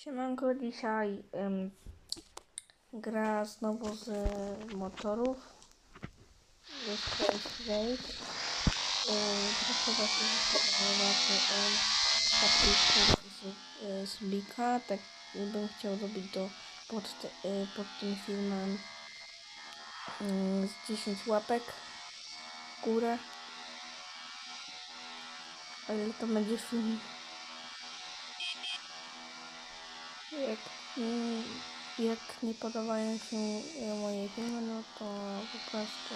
Siemanko, dzisiaj ym, gra znowu z motorów. Jest Race. Ym, Proszę Was zobaczyć tabliczkę y, z Bika. Tak bym chciał zrobić do, pod, te, y, pod tym filmem ym, z 10 łapek w górę. O ile to będzie film. Jak, mm, jak nie podobają się e, moje filmy, no to po prostu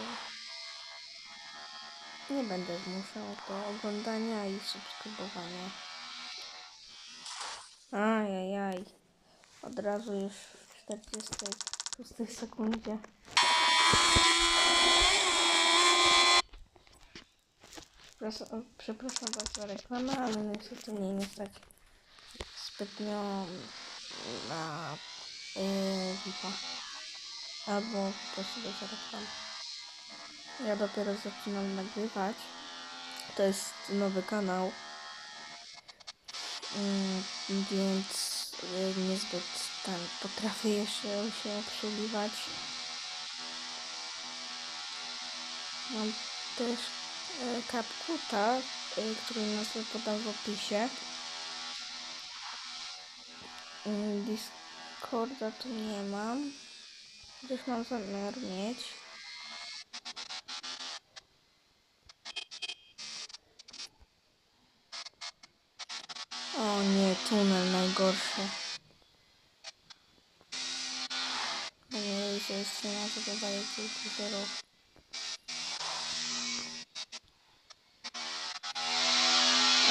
nie będę zmuszał do oglądania i subskrybowania. Ajajaj. Od razu już w 46 sekundzie. Przepraszam, przepraszam Was za reklamę, ale niestety mnie nie stać zbytnio na yy, VIP-a. Albo po prostu bez reklam. Ja dopiero zaczynam nagrywać. To jest nowy kanał. Mm, więc y, niezbyt tam potrafię jeszcze się przeliwać. Mam też kapkuta, y, który nazwę podam w opisie. Discorda tu nie mam. Chociaż mam zamiar mieć. O nie, tunel najgorszy. Nie, że jeszcze na to dodaję tylko zero.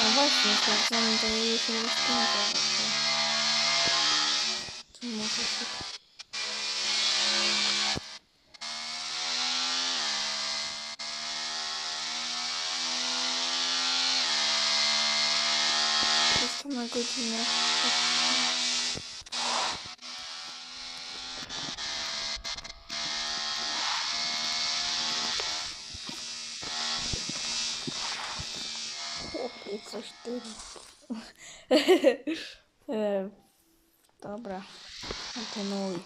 A właśnie, sprawdzamy, to już nie. Tu może się... Jest na godzinę. Chłopie, coś ty. E, Dobra, kontynuuj.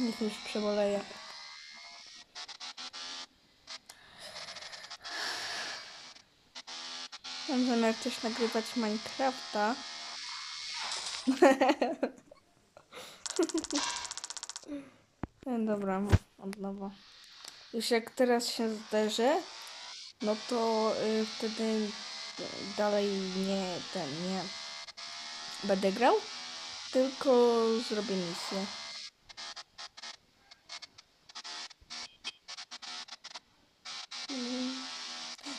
Niech już przeboleje. Mam zamiar też nagrywać Minecrafta. E, Dobra, od nowa. Już jak teraz się zderzę, no to y, wtedy dalej nie ten, nie będę grał, tylko zrobię misję.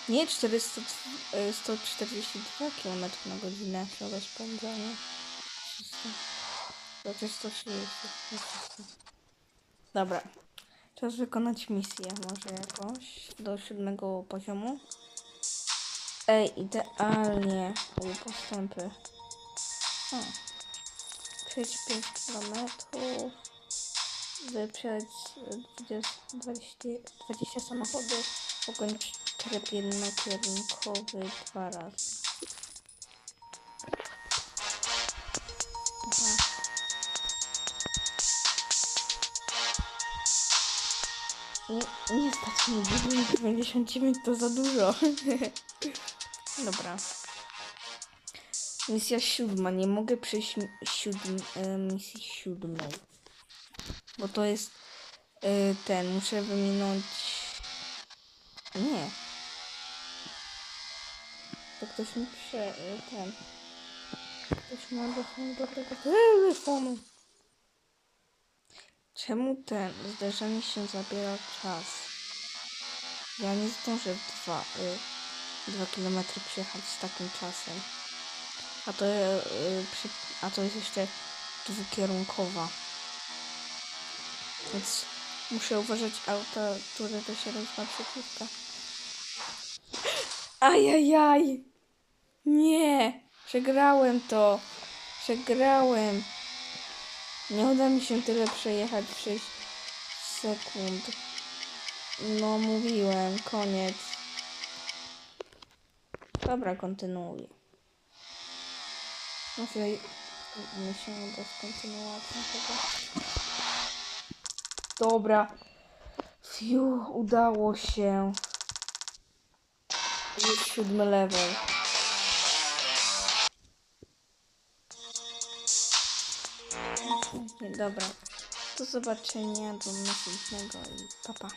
Nie 400, y, 142 km na godzinę się rozpędza, nie? 300. Chociaż 130. 300. Dobra. Czas wykonać misję może jakąś do siódmego poziomu. Ej, idealnie. U postępy. O. Przejść 5 km. Wyprzedać 20, 20, 20 samochodów. Ukończyć tryb jednokierunkowy dwa razy. Aha. Nie, nie stać mnie 999 to za dużo. Dobra. Misja siódma. Nie mogę przejść siódm, e, misji siódmej. Bo to jest e, ten. Muszę wyminąć. Nie. To ktoś mi prze... e, ten. Ktoś ma dostęp do tego telefonu. Czemu ten zderzenie się zabiera czas? Ja nie zdążę dwa, y, dwa kilometry przejechać z takim czasem. A to, przy, a to jest jeszcze dwukierunkowa. Więc muszę uważać auta, które to się rozwa przeciwka. Ajajaj! Nie! Przegrałem to! Przegrałem! Nie uda mi się tyle przejechać w 6 sekund. No mówiłem, koniec. Dobra, kontynuuję. Muszę mi się uda z tego. Dobra. Fiu, udało się. Już siódmy level. Dobra. Do zobaczenia, do następnego i pa pa.